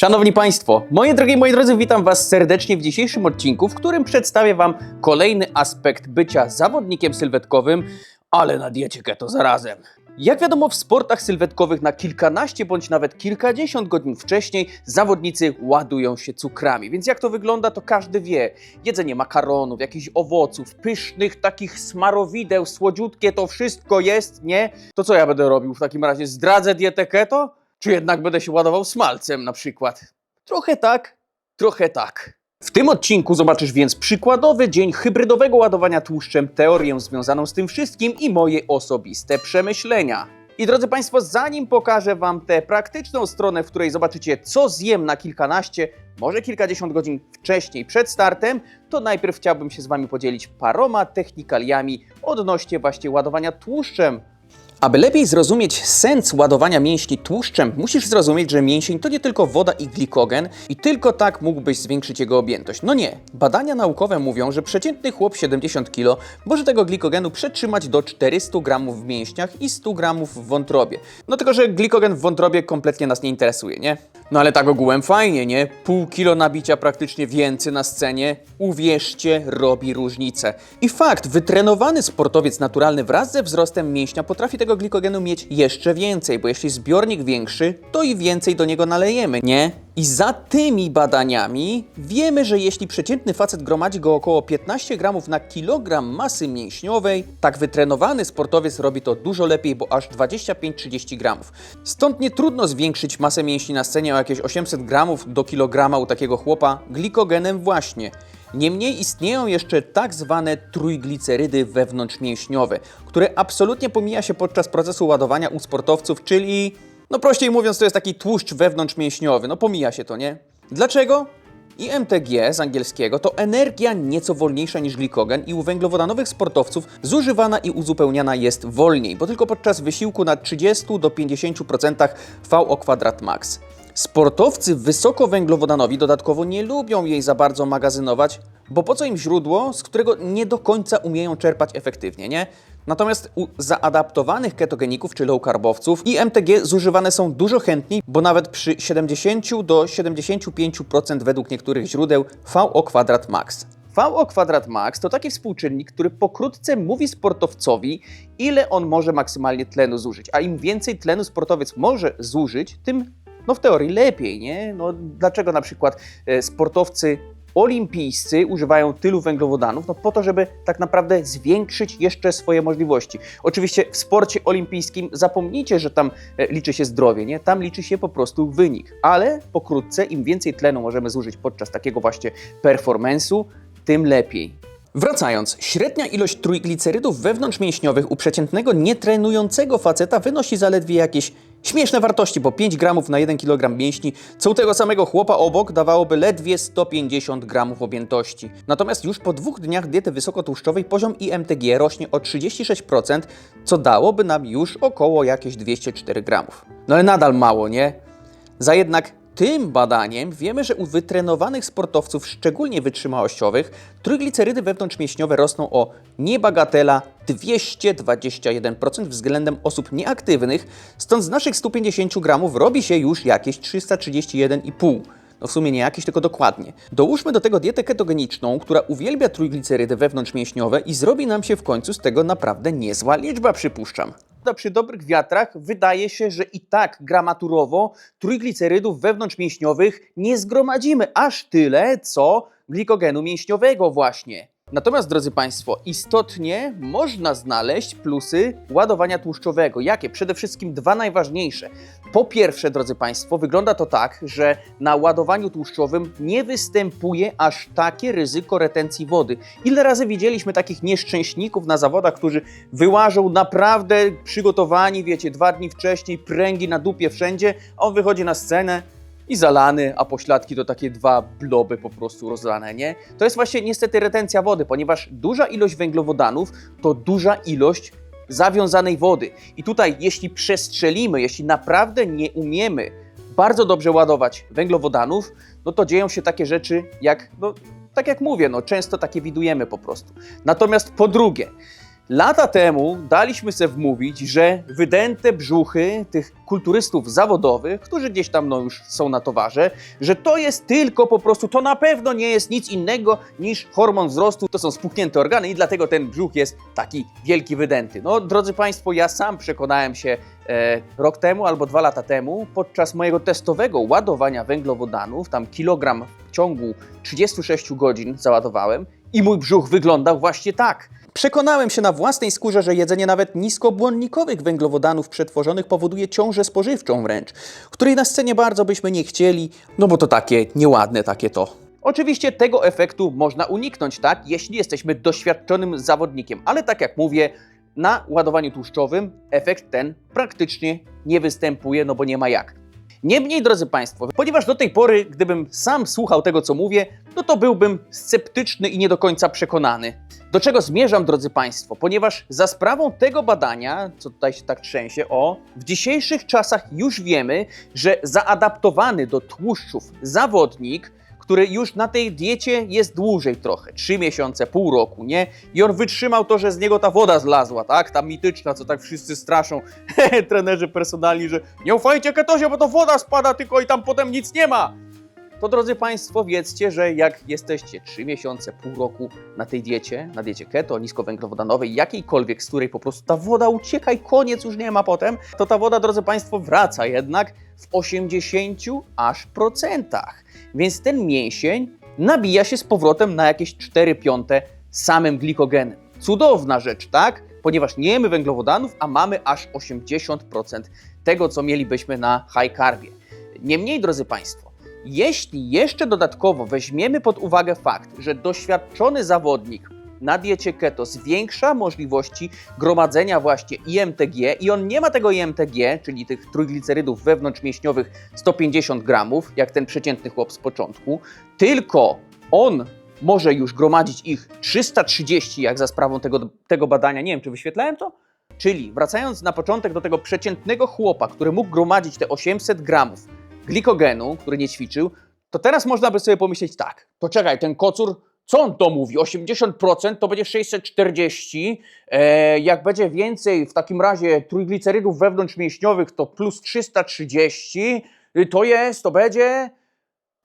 Szanowni Państwo, moje drogie moi drodzy, witam Was serdecznie w dzisiejszym odcinku, w którym przedstawię Wam kolejny aspekt bycia zawodnikiem sylwetkowym, ale na diecie keto zarazem. Jak wiadomo, w sportach sylwetkowych na kilkanaście bądź nawet kilkadziesiąt godzin wcześniej zawodnicy ładują się cukrami. Więc jak to wygląda, to każdy wie. Jedzenie makaronów, jakichś owoców, pysznych takich smarowideł, słodziutkie, to wszystko jest, nie? To co ja będę robił w takim razie? Zdradzę dietę keto? Czy jednak będę się ładował smalcem na przykład? Trochę tak, trochę tak. W tym odcinku zobaczysz więc przykładowy dzień hybrydowego ładowania tłuszczem, teorię związaną z tym wszystkim i moje osobiste przemyślenia. I drodzy Państwo, zanim pokażę Wam tę praktyczną stronę, w której zobaczycie, co zjem na kilkanaście, może kilkadziesiąt godzin wcześniej, przed startem, to najpierw chciałbym się z Wami podzielić paroma technikaliami odnośnie właśnie ładowania tłuszczem aby lepiej zrozumieć sens ładowania mięśni tłuszczem, musisz zrozumieć, że mięsień to nie tylko woda i glikogen i tylko tak mógłbyś zwiększyć jego objętość. No nie. Badania naukowe mówią, że przeciętny chłop 70 kg może tego glikogenu przetrzymać do 400 gramów w mięśniach i 100 gramów w wątrobie. No tylko, że glikogen w wątrobie kompletnie nas nie interesuje, nie? No ale tak ogółem fajnie, nie? Pół kilo nabicia praktycznie więcej na scenie, uwierzcie, robi różnicę. I fakt, wytrenowany sportowiec naturalny wraz ze wzrostem mięśnia potrafi tego glikogenu mieć jeszcze więcej, bo jeśli zbiornik większy, to i więcej do niego nalejemy, nie? I za tymi badaniami wiemy, że jeśli przeciętny facet gromadzi go około 15 gramów na kilogram masy mięśniowej, tak wytrenowany sportowiec robi to dużo lepiej, bo aż 25-30 gramów. Stąd nie trudno zwiększyć masę mięśni na scenie o jakieś 800 gramów do kilograma u takiego chłopa glikogenem właśnie. Niemniej istnieją jeszcze tak zwane trójglicerydy wewnątrzmięśniowe, które absolutnie pomija się podczas procesu ładowania u sportowców, czyli no prościej mówiąc, to jest taki tłuszcz wewnątrzmięśniowy. No pomija się to, nie? Dlaczego? I MTG z angielskiego to energia nieco wolniejsza niż glikogen i u węglowodanowych sportowców zużywana i uzupełniana jest wolniej, bo tylko podczas wysiłku na 30 do 50% VO kwadrat max. Sportowcy wysokowęglowodanowi dodatkowo nie lubią jej za bardzo magazynować, bo po co im źródło, z którego nie do końca umieją czerpać efektywnie, nie? Natomiast u zaadaptowanych ketogeników czy low carbowców i MTG zużywane są dużo chętniej, bo nawet przy 70 do 75% według niektórych źródeł VO kwadrat max. VO kwadrat max to taki współczynnik, który pokrótce mówi sportowcowi, ile on może maksymalnie tlenu zużyć. A im więcej tlenu sportowiec może zużyć, tym no w teorii lepiej, nie? No dlaczego na przykład e, sportowcy olimpijscy używają tylu węglowodanów? No po to, żeby tak naprawdę zwiększyć jeszcze swoje możliwości. Oczywiście w sporcie olimpijskim zapomnijcie, że tam e, liczy się zdrowie, nie? Tam liczy się po prostu wynik. Ale pokrótce, im więcej tlenu możemy zużyć podczas takiego właśnie performance'u, tym lepiej. Wracając, średnia ilość trójglicerydów wewnątrzmięśniowych u przeciętnego nietrenującego faceta wynosi zaledwie jakieś śmieszne wartości, bo 5 gramów na 1 kg mięśni, co u tego samego chłopa obok dawałoby ledwie 150 gramów objętości. Natomiast już po dwóch dniach diety wysokotłuszczowej poziom IMTG rośnie o 36%, co dałoby nam już około jakieś 204 gramów. No ale nadal mało, nie? Za jednak tym badaniem wiemy, że u wytrenowanych sportowców, szczególnie wytrzymałościowych, trójglicerydy wewnątrzmięśniowe rosną o niebagatela 221% względem osób nieaktywnych, stąd z naszych 150 gramów robi się już jakieś 331,5 no w sumie nie jakieś, tylko dokładnie. Dołóżmy do tego dietę ketogeniczną, która uwielbia trójglicerydy wewnątrzmięśniowe i zrobi nam się w końcu z tego naprawdę niezła liczba, przypuszczam. Przy dobrych wiatrach wydaje się, że i tak gramaturowo trójglicerydów wewnątrzmięśniowych nie zgromadzimy aż tyle, co glikogenu mięśniowego właśnie. Natomiast, drodzy Państwo, istotnie można znaleźć plusy ładowania tłuszczowego. Jakie? Przede wszystkim dwa najważniejsze. Po pierwsze, drodzy Państwo, wygląda to tak, że na ładowaniu tłuszczowym nie występuje aż takie ryzyko retencji wody. Ile razy widzieliśmy takich nieszczęśników na zawodach, którzy wyłażą naprawdę przygotowani, wiecie, dwa dni wcześniej, pręgi na dupie wszędzie, on wychodzi na scenę, i zalany, a pośladki to takie dwa bloby po prostu rozlane, nie? To jest właśnie niestety retencja wody, ponieważ duża ilość węglowodanów to duża ilość zawiązanej wody. I tutaj, jeśli przestrzelimy, jeśli naprawdę nie umiemy bardzo dobrze ładować węglowodanów, no to dzieją się takie rzeczy jak, no tak jak mówię, no często takie widujemy po prostu. Natomiast po drugie, Lata temu daliśmy sobie wmówić, że wydęte brzuchy tych kulturystów zawodowych, którzy gdzieś tam no, już są na towarze, że to jest tylko po prostu, to na pewno nie jest nic innego niż hormon wzrostu, to są spuchnięte organy i dlatego ten brzuch jest taki wielki, wydęty. No, drodzy Państwo, ja sam przekonałem się e, rok temu albo dwa lata temu podczas mojego testowego ładowania węglowodanów, tam kilogram w ciągu 36 godzin załadowałem i mój brzuch wyglądał właśnie tak. Przekonałem się na własnej skórze, że jedzenie nawet niskobłonnikowych węglowodanów przetworzonych powoduje ciążę spożywczą wręcz, której na scenie bardzo byśmy nie chcieli, no bo to takie nieładne takie to. Oczywiście tego efektu można uniknąć, tak, jeśli jesteśmy doświadczonym zawodnikiem, ale tak jak mówię, na ładowaniu tłuszczowym efekt ten praktycznie nie występuje, no bo nie ma jak. Niemniej, drodzy Państwo, ponieważ do tej pory, gdybym sam słuchał tego, co mówię, no to byłbym sceptyczny i nie do końca przekonany. Do czego zmierzam, drodzy Państwo? Ponieważ za sprawą tego badania, co tutaj się tak trzęsie, o, w dzisiejszych czasach już wiemy, że zaadaptowany do tłuszczów zawodnik, który już na tej diecie jest dłużej trochę, 3 miesiące, pół roku, nie? I on wytrzymał to, że z niego ta woda zlazła, tak? Ta mityczna, co tak wszyscy straszą, trenerzy personalni, że nie ufajcie ketozie, bo to woda spada tylko i tam potem nic nie ma. To drodzy Państwo, wiedzcie, że jak jesteście 3 miesiące, pół roku na tej diecie, na diecie keto, niskowęglowodanowej, jakiejkolwiek, z której po prostu ta woda ucieka i koniec już nie ma potem, to ta woda, drodzy Państwo, wraca jednak w 80 aż procentach. Więc ten mięsień nabija się z powrotem na jakieś 4 piąte samym glikogenem. Cudowna rzecz, tak? Ponieważ nie jemy węglowodanów, a mamy aż 80% tego, co mielibyśmy na high carbie. Niemniej, drodzy Państwo, jeśli jeszcze dodatkowo weźmiemy pod uwagę fakt, że doświadczony zawodnik na diecie keto zwiększa możliwości gromadzenia właśnie IMTG i on nie ma tego IMTG, czyli tych trójglicerydów wewnątrzmięśniowych 150 gramów, jak ten przeciętny chłop z początku, tylko on może już gromadzić ich 330, jak za sprawą tego, tego badania, nie wiem czy wyświetlałem to, czyli wracając na początek do tego przeciętnego chłopa, który mógł gromadzić te 800 gramów glikogenu, który nie ćwiczył, to teraz można by sobie pomyśleć tak, to czekaj, ten kocur, co on to mówi? 80% to będzie 640, e, jak będzie więcej w takim razie trójglicerydów wewnątrzmięśniowych to plus 330, y, to jest, to będzie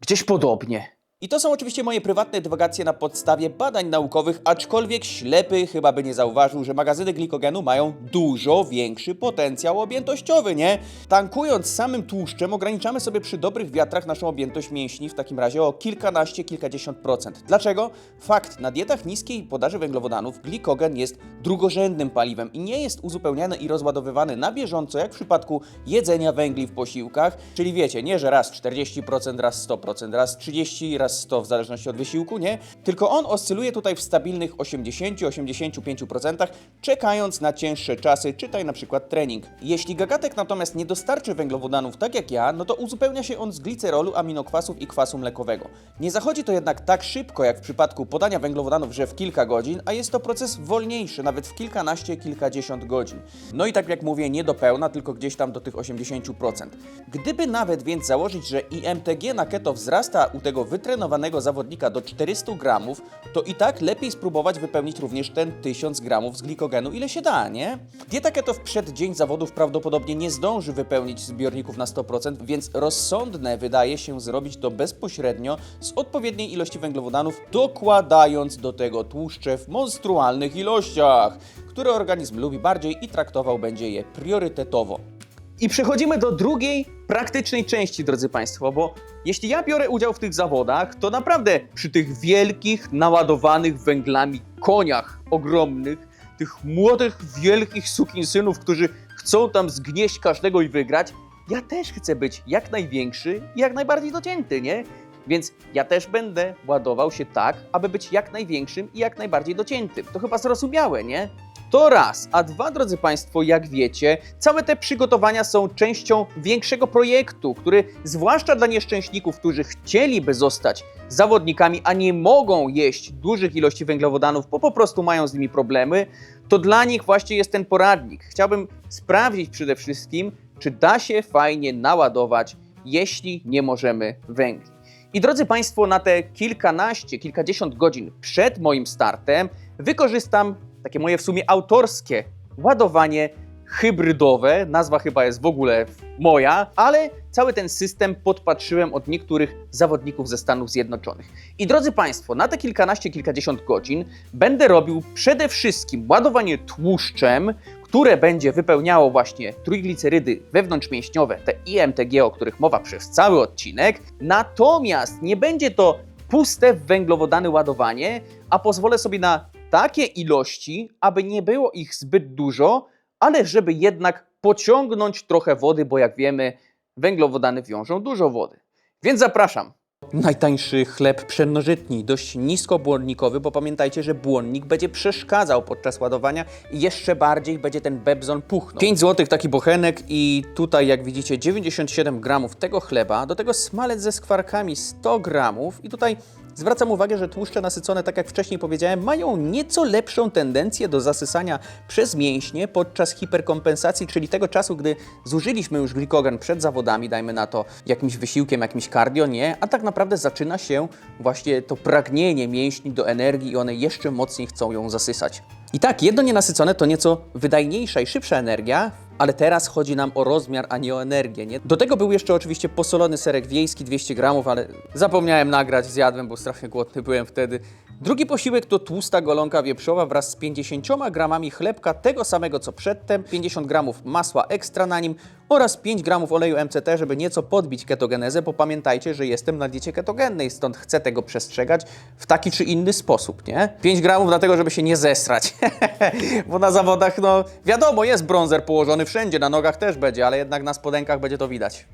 gdzieś podobnie. I to są oczywiście moje prywatne dywagacje na podstawie badań naukowych, aczkolwiek ślepy chyba by nie zauważył, że magazyny glikogenu mają dużo większy potencjał objętościowy, nie? Tankując samym tłuszczem ograniczamy sobie przy dobrych wiatrach naszą objętość mięśni w takim razie o kilkanaście, kilkadziesiąt procent. Dlaczego? Fakt, na dietach niskiej podaży węglowodanów glikogen jest drugorzędnym paliwem i nie jest uzupełniany i rozładowywany na bieżąco, jak w przypadku jedzenia węgli w posiłkach, czyli wiecie, nie, że raz 40%, raz 100%, raz 30%, raz 100% w zależności od wysiłku, nie? Tylko on oscyluje tutaj w stabilnych 80-85%, czekając na cięższe czasy, czytaj na przykład trening. Jeśli gagatek natomiast nie dostarczy węglowodanów tak jak ja, no to uzupełnia się on z glicerolu, aminokwasów i kwasu mlekowego. Nie zachodzi to jednak tak szybko jak w przypadku podania węglowodanów, że w kilka godzin, a jest to proces wolniejszy, nawet w kilkanaście, kilkadziesiąt godzin. No i tak jak mówię, nie do pełna, tylko gdzieś tam do tych 80%. Gdyby nawet więc założyć, że IMTG na keto wzrasta u tego wytrenowanego zawodnika do 400 gramów, to i tak lepiej spróbować wypełnić również ten 1000 gramów z glikogenu, ile się da, nie? Dieta keto w przeddzień zawodów prawdopodobnie nie zdąży wypełnić zbiorników na 100%, więc rozsądne wydaje się zrobić to bezpośrednio z odpowiedniej ilości węglowodanów, dokładając do tego tłuszcze w monstrualnych ilościach, które organizm lubi bardziej i traktował będzie je priorytetowo. I przechodzimy do drugiej praktycznej części, drodzy Państwo, bo jeśli ja biorę udział w tych zawodach, to naprawdę przy tych wielkich, naładowanych węglami koniach ogromnych, tych młodych, wielkich sukinsynów, którzy chcą tam zgnieść każdego i wygrać, ja też chcę być jak największy i jak najbardziej docięty, nie? Więc ja też będę ładował się tak, aby być jak największym i jak najbardziej dociętym. To chyba zrozumiałe, nie? To raz, a dwa, drodzy Państwo, jak wiecie, całe te przygotowania są częścią większego projektu, który zwłaszcza dla nieszczęśników, którzy chcieliby zostać zawodnikami, a nie mogą jeść dużych ilości węglowodanów, bo po prostu mają z nimi problemy, to dla nich właśnie jest ten poradnik. Chciałbym sprawdzić przede wszystkim, czy da się fajnie naładować, jeśli nie możemy węgli. I drodzy Państwo, na te kilkanaście, kilkadziesiąt godzin przed moim startem wykorzystam takie moje w sumie autorskie ładowanie hybrydowe. Nazwa chyba jest w ogóle moja, ale cały ten system podpatrzyłem od niektórych zawodników ze Stanów Zjednoczonych. I drodzy Państwo, na te kilkanaście, kilkadziesiąt godzin będę robił przede wszystkim ładowanie tłuszczem, które będzie wypełniało właśnie trójglicerydy wewnątrzmięśniowe, te IMTG, o których mowa przez cały odcinek. Natomiast nie będzie to puste węglowodany ładowanie, a pozwolę sobie na takie ilości, aby nie było ich zbyt dużo, ale żeby jednak pociągnąć trochę wody, bo jak wiemy, węglowodany wiążą dużo wody. Więc zapraszam. Najtańszy chleb pszennożytni, dość niskobłonnikowy, bo pamiętajcie, że błonnik będzie przeszkadzał podczas ładowania i jeszcze bardziej będzie ten bebzon puchnął. 5 zł taki bochenek i tutaj jak widzicie 97 gramów tego chleba, do tego smalec ze skwarkami 100 gramów i tutaj Zwracam uwagę, że tłuszcze nasycone, tak jak wcześniej powiedziałem, mają nieco lepszą tendencję do zasysania przez mięśnie podczas hiperkompensacji, czyli tego czasu, gdy zużyliśmy już glikogen przed zawodami, dajmy na to jakimś wysiłkiem, jakimś cardio, nie, a tak naprawdę zaczyna się właśnie to pragnienie mięśni do energii i one jeszcze mocniej chcą ją zasysać. I tak, jedno nienasycone to nieco wydajniejsza i szybsza energia, ale teraz chodzi nam o rozmiar, a nie o energię. Nie? Do tego był jeszcze oczywiście posolony serek wiejski 200 gramów, ale zapomniałem nagrać, zjadłem, bo strasznie głodny byłem wtedy. Drugi posiłek to tłusta golonka wieprzowa wraz z 50 gramami chlebka, tego samego co przedtem, 50 gramów masła ekstra na nim oraz 5 gramów oleju MCT, żeby nieco podbić ketogenezę, bo pamiętajcie, że jestem na diecie ketogennej, stąd chcę tego przestrzegać w taki czy inny sposób, nie? 5 gramów dlatego, żeby się nie zesrać, bo na zawodach, no wiadomo, jest bronzer położony wszędzie, na nogach też będzie, ale jednak na spodenkach będzie to widać.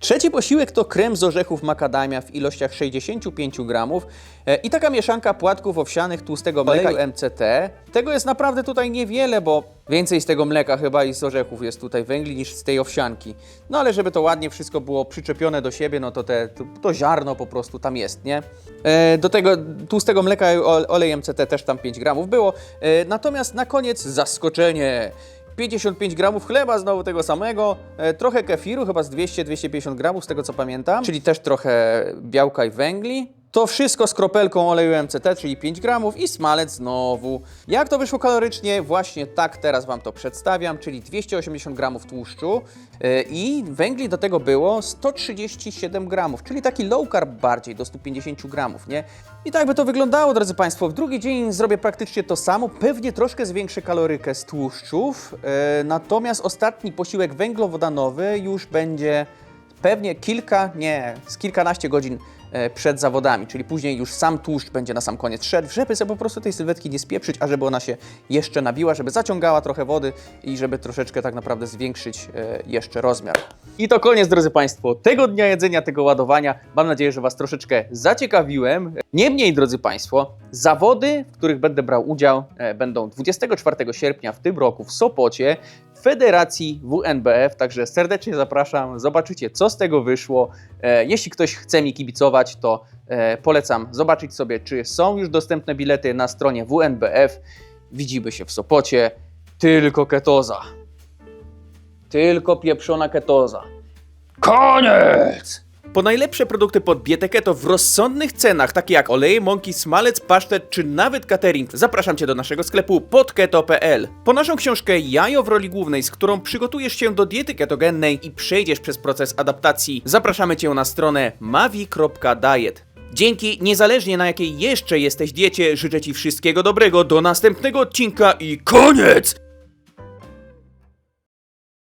Trzeci posiłek to krem z orzechów makadamia w ilościach 65 gramów e, i taka mieszanka płatków owsianych, tłustego mleka i MCT. Tego jest naprawdę tutaj niewiele, bo więcej z tego mleka chyba i z orzechów jest tutaj węgli niż z tej owsianki. No ale żeby to ładnie wszystko było przyczepione do siebie, no to te, to, to ziarno po prostu tam jest, nie? E, do tego tłustego mleka i olej MCT też tam 5 gramów było. E, natomiast na koniec zaskoczenie. 55 gramów chleba, znowu tego samego, e, trochę kefiru, chyba z 200-250 gramów, z tego co pamiętam, czyli też trochę białka i węgli. To wszystko z kropelką oleju MCT, czyli 5 gramów i smalec znowu. Jak to wyszło kalorycznie? Właśnie tak teraz Wam to przedstawiam, czyli 280 gramów tłuszczu e, i węgli do tego było 137 gramów, czyli taki low carb bardziej, do 150 gramów, nie? I tak by to wyglądało, drodzy Państwo. W drugi dzień zrobię praktycznie to samo, pewnie troszkę zwiększę kalorykę z tłuszczów, e, natomiast ostatni posiłek węglowodanowy już będzie pewnie kilka, nie, z kilkanaście godzin przed zawodami, czyli później już sam tłuszcz będzie na sam koniec szedł, żeby sobie po prostu tej sylwetki nie spieprzyć, a żeby ona się jeszcze nabiła, żeby zaciągała trochę wody i żeby troszeczkę tak naprawdę zwiększyć e, jeszcze rozmiar. I to koniec, drodzy Państwo, tego dnia jedzenia, tego ładowania. Mam nadzieję, że Was troszeczkę zaciekawiłem. Niemniej, drodzy Państwo, zawody, w których będę brał udział, e, będą 24 sierpnia w tym roku w Sopocie Federacji WNBF, także serdecznie zapraszam, zobaczycie co z tego wyszło. E, Jeśli ktoś chce mi kibicować, to e, polecam zobaczyć sobie, czy są już dostępne bilety na stronie WNBF. Widzimy się w Sopocie, tylko ketoza. Tylko pieprzona ketoza. Koniec! Po najlepsze produkty pod dietę keto w rozsądnych cenach, takie jak oleje, mąki, smalec, pasztet czy nawet catering, zapraszam Cię do naszego sklepu podketo.pl. Po naszą książkę Jajo w roli głównej, z którą przygotujesz się do diety ketogennej i przejdziesz przez proces adaptacji, zapraszamy Cię na stronę mavi.diet. Dzięki, niezależnie na jakiej jeszcze jesteś diecie, życzę Ci wszystkiego dobrego, do następnego odcinka i koniec!